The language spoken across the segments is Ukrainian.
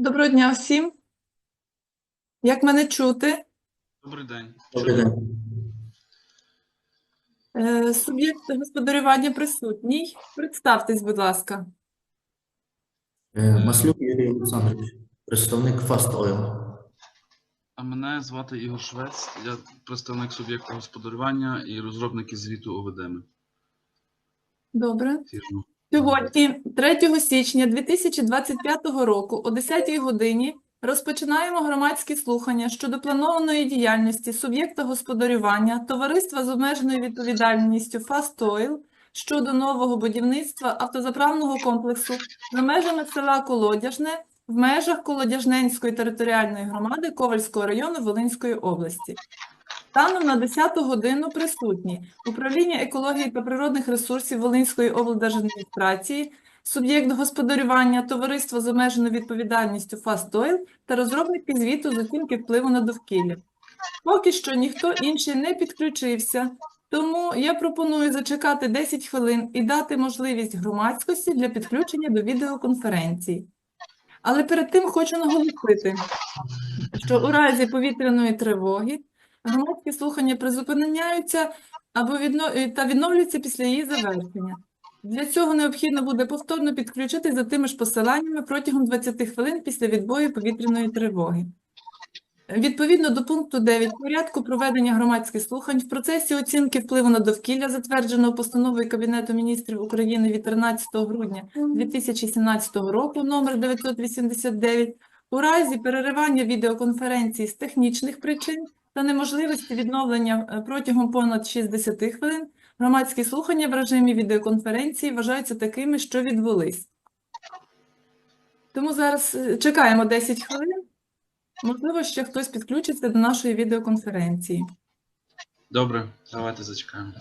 Доброго дня всім. Як мене чути? Добрий день. Добрий день. Е, Суб'єкт господарювання присутній. Представтесь, будь ласка. Е, Маслюк Юрій Олександрович, представник Fast Oil. А мене звати Ігор Швець. Я представник суб'єкта господарювання і розробник із звіту ОВДМ. Добре. Фірму. Сьогодні, 3 січня 2025 року, о 10 годині, розпочинаємо громадські слухання щодо планованої діяльності суб'єкта господарювання Товариства з обмеженою відповідальністю Fast Oil щодо нового будівництва автозаправного комплексу за межами села Колодяжне в межах Колодяжненської територіальної громади Ковальського району Волинської області. Станом на 10 годину присутні управління екології та природних ресурсів Волинської облдержадміністрації, суб'єкт господарювання, товариство з обмеженою відповідальністю Oil та розробники звіту з оцінки впливу на довкілля. Поки що ніхто інший не підключився, тому я пропоную зачекати 10 хвилин і дати можливість громадськості для підключення до відеоконференції. Але перед тим хочу наголосити, що у разі повітряної тривоги громадські слухання призупиняються або відно... е, та відновлюються після її завершення. Для цього необхідно буде повторно підключитись за тими ж посиланнями протягом 20 хвилин після відбою повітряної тривоги. Відповідно до пункту 9 порядку проведення громадських слухань в процесі оцінки впливу на довкілля, затвердженого постановою Кабінету міністрів України від 13 грудня 2017 року номер 989, у разі переривання відеоконференції з технічних причин та неможливості відновлення е, протягом понад 60 хвилин, громадські слухання в режимі відеоконференції вважаються такими, що відбулись. Тому зараз е, чекаємо 10 хвилин. Можливо, ще хтось підключиться до нашої відеоконференції. Добре, давайте зачекаємо.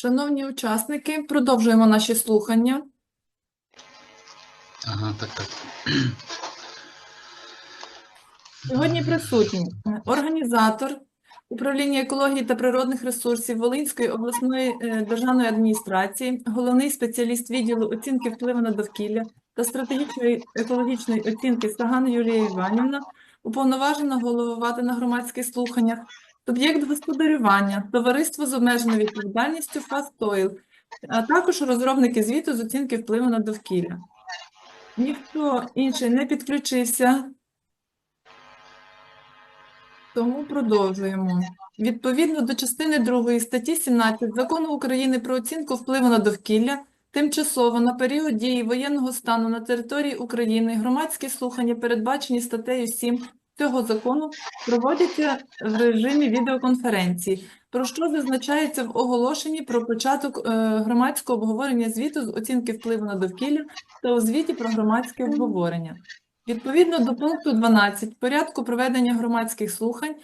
Шановні учасники, продовжуємо наші слухання. Ага, так, так. Сьогодні присутні е, організатор управління екології та природних ресурсів Волинської обласної е, державної адміністрації, головний спеціаліст відділу оцінки впливу на довкілля та стратегічної екологічної оцінки Саган Юлія Іванівна, уповноважена головувати на громадських слуханнях, суб'єкт господарювання, товариство з обмеженою відповідальністю «Фастойл», а також розробники звіту з оцінки впливу на довкілля. Ніхто інший не підключився тому продовжуємо. Відповідно до частини 2 статті 17 Закону України про оцінку впливу на довкілля, тимчасово на період дії воєнного стану на території України громадські слухання, передбачені статтею 7 цього закону, проводяться в режимі відеоконференції, про що зазначається в оголошенні про початок е, громадського обговорення звіту з оцінки впливу на довкілля та у звіті про громадське обговорення. Відповідно до пункту 12 порядку проведення громадських слухань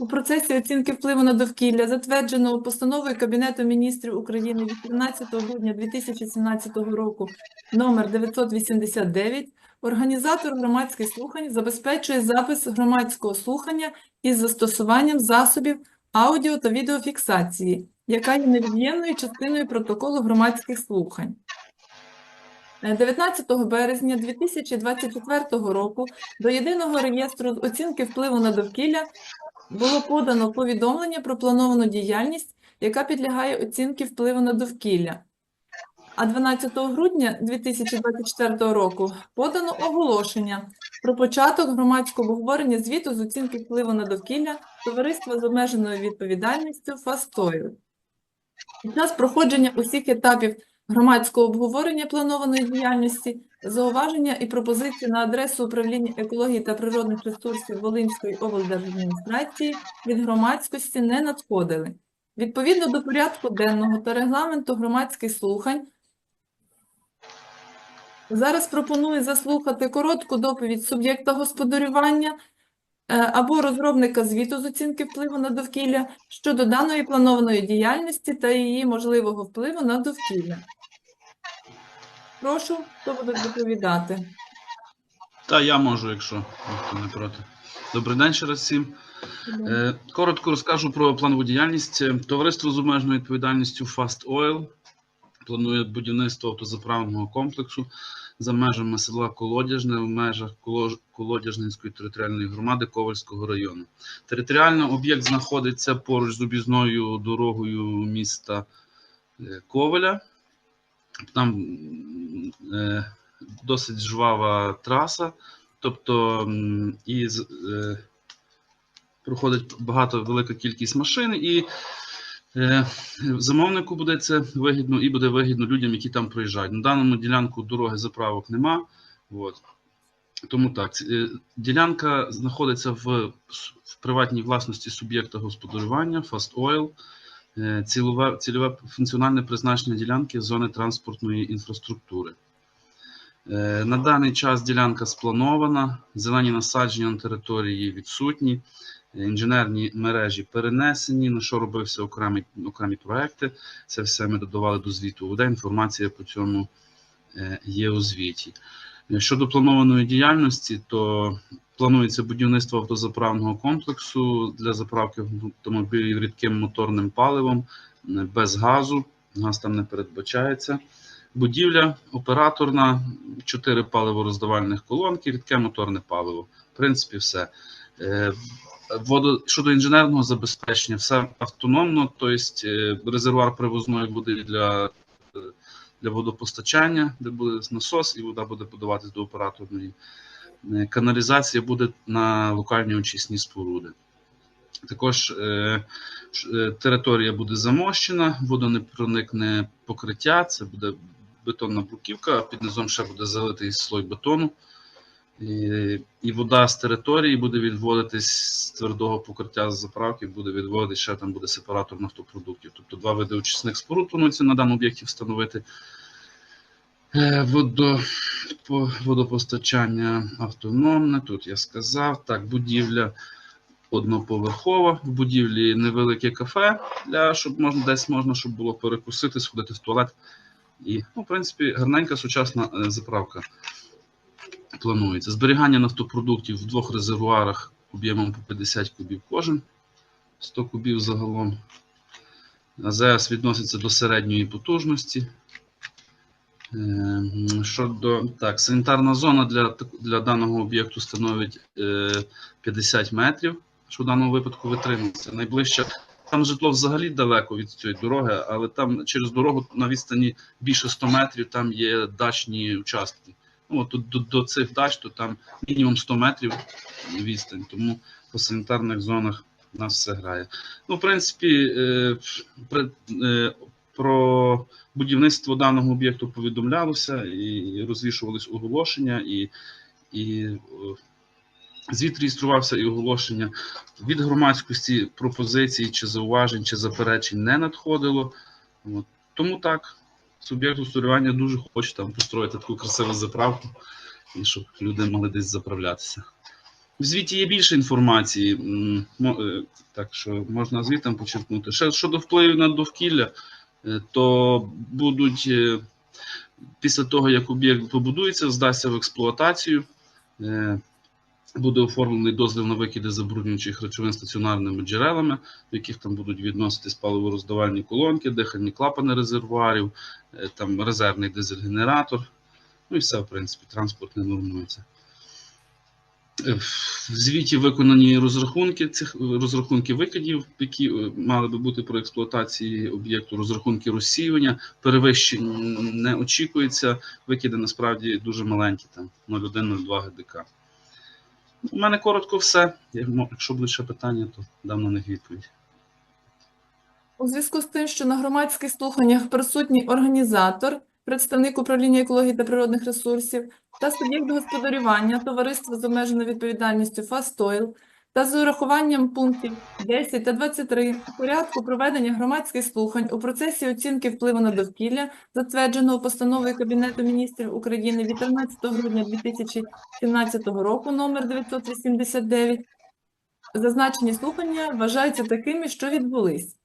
у процесі оцінки впливу на довкілля, затвердженого постановою Кабінету міністрів України від 13 грудня 2017 року номер 989, організатор громадських слухань забезпечує запис громадського слухання із застосуванням засобів аудіо та відеофіксації, яка є невід'ємною частиною протоколу громадських слухань. Е, 19 березня 2024 року до Єдиного реєстру оцінки впливу на довкілля було подано повідомлення про плановану діяльність, яка підлягає оцінці впливу на довкілля. А 12 грудня 2024 року подано оголошення про початок громадського обговорення звіту з оцінки впливу на довкілля товариства з обмеженою відповідальністю «Фастою». Під час проходження усіх етапів громадського обговорення планованої діяльності, зауваження і пропозиції на адресу управління екології та природних ресурсів Волинської облдержадміністрації від громадськості не надходили. Відповідно до порядку денного та регламенту громадських слухань, зараз пропоную заслухати коротку доповідь суб'єкта господарювання або розробника звіту з оцінки впливу на довкілля щодо даної планованої діяльності та її можливого впливу на довкілля. Прошу, хто буде доповідати? Та я можу, якщо ніхто не проти. Добрий день ще раз всім. Е, Коротко розкажу про планову діяльність. Е, Товариство з обмеженою відповідальністю Fast Oil планує будівництво автозаправного комплексу за межами села Колодяжне в межах Колодяжненської територіальної громади Ковальського району. Територіально об'єкт знаходиться поруч з об'їзною дорогою міста е, Ковеля. Там е, досить жвава траса, тобто і е, проходить багато велика кількість машин, і замовнику буде це вигідно, і буде вигідно людям, які там проїжджають. На даному ділянку дороги заправок нема. От. Тому так, е, ділянка знаходиться в, в приватній власності суб'єкта господарювання Fast Oil. Е, Цільове, цільове функціональне призначення ділянки зони транспортної інфраструктури. Е, На даний час ділянка спланована, зелені насадження на території відсутні, е, інженерні мережі перенесені, на що робився окремі, окремі проекти. Це все ми додавали до звіту. УД інформація по цьому е, є у звіті. Е, Щодо планованої діяльності, то планується будівництво автозаправного комплексу для заправки автомобілів рідким моторним паливом е, без газу. Газ там не передбачається. Будівля операторна, чотири паливороздавальних колонки, рідке моторне паливо. В принципі, все. Водо, щодо інженерного забезпечення, все автономно, тобто е, резервуар привозної води для, е, для водопостачання, де буде насос, і вода буде подаватись до операторної. Е, Каналізація буде на локальні очисні споруди. Також територія буде замощена, водонепроникне покриття, це буде бетонна бруківка, а під низом ще буде залитий слой бетону. І, вода з території буде відводитись з твердого покриття з заправки, буде відводитись, ще там буде сепаратор нафтопродуктів. Тобто два види очисних споруд планується на даному об'єкті встановити. Е, Водо, водопостачання автономне, тут я сказав. Так, будівля одноповерхова. В будівлі невелике кафе, для, щоб можна, десь можна, щоб було перекусити, сходити в туалет. І, ну, в принципі, гарненька сучасна е, заправка планується. Зберігання нафтопродуктів в двох резервуарах об'ємом по 50 кубів кожен, 100 кубів загалом. АЗС відноситься до середньої потужності. Е, Щодо так, санітарна зона для, для даного об'єкту становить е, 50 метрів, що в даному випадку витримується. Найближче там житло взагалі далеко від цієї дороги, але там через дорогу на відстані більше 100 метрів там є дачні участки. Ну, от до, до, цих дач, то там мінімум 100 метрів відстань, тому по санітарних зонах нас все грає. Ну, в принципі, е, е, про будівництво даного об'єкту повідомлялося і розвішувались оголошення, і, і звіт реєструвався і оголошення. Від громадськості пропозицій чи зауважень, чи заперечень не надходило. От. Тому так, суб'єкт господарювання дуже хоче там построїти таку красиву заправку, і щоб люди могли десь заправлятися. В звіті є більше інформації, е, так що можна звітом почерпнути. Ще щодо впливів на довкілля, е, то будуть е, після того, як об'єкт побудується, здасться в експлуатацію. Буде оформлений дозвіл на викиди забруднюючих речовин стаціонарними джерелами, в яких там будуть відноситись паливороздавальні колонки, дихальні клапани резервуарів, е, там резервний дизель-генератор. Ну і все, в принципі, транспорт не нормується. Е, В звіті виконані розрахунки цих розрахунки викидів, які е, мали би бути про експлуатації об'єкту, розрахунки розсіювання, перевищень не очікується. Викиди насправді дуже маленькі, там 0,1-0,2 ГДК. У мене коротко все. Якщо будуть ще питання, то дам на них відповідь. У зв'язку з тим, що на громадських слуханнях присутній організатор, представник управління екології та природних ресурсів та суб'єкт господарювання товариства з обмеженою відповідальністю «Фастойл» та з урахуванням пунктів 10 та 23 порядку проведення громадських слухань у процесі оцінки впливу на довкілля, затвердженого постановою Кабінету міністрів України від 13 грудня 2017 року номер 989, зазначені слухання вважаються такими, що відбулись.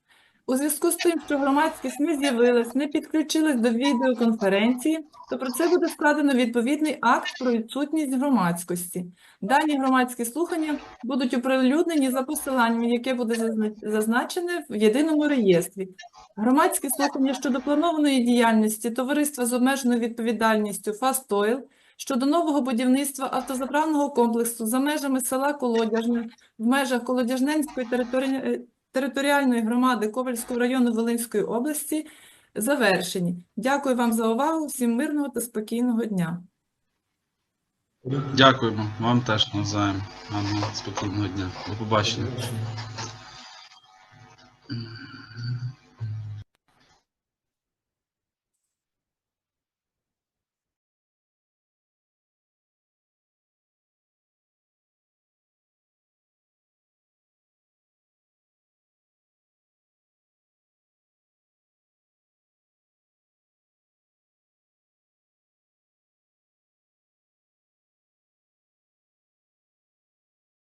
У зв'язку з тим, що громадськість не з'явилась, не підключилась до відеоконференції, то про це буде складено відповідний акт про відсутність громадськості. Дані громадські слухання будуть оприлюднені за посиланням, яке буде зазначене в єдиному реєстрі. Громадські слухання щодо планованої діяльності товариства з обмеженою відповідальністю «Фастойл» щодо нового будівництва автозаправного комплексу за межами села Колодяжне в межах Колодяжненської території територіальної громади Ковальського району Волинської області завершені. Дякую вам за увагу. Всім мирного та спокійного дня. Дякуємо. Вам теж навзаєм. Спокійного дня. До побачення.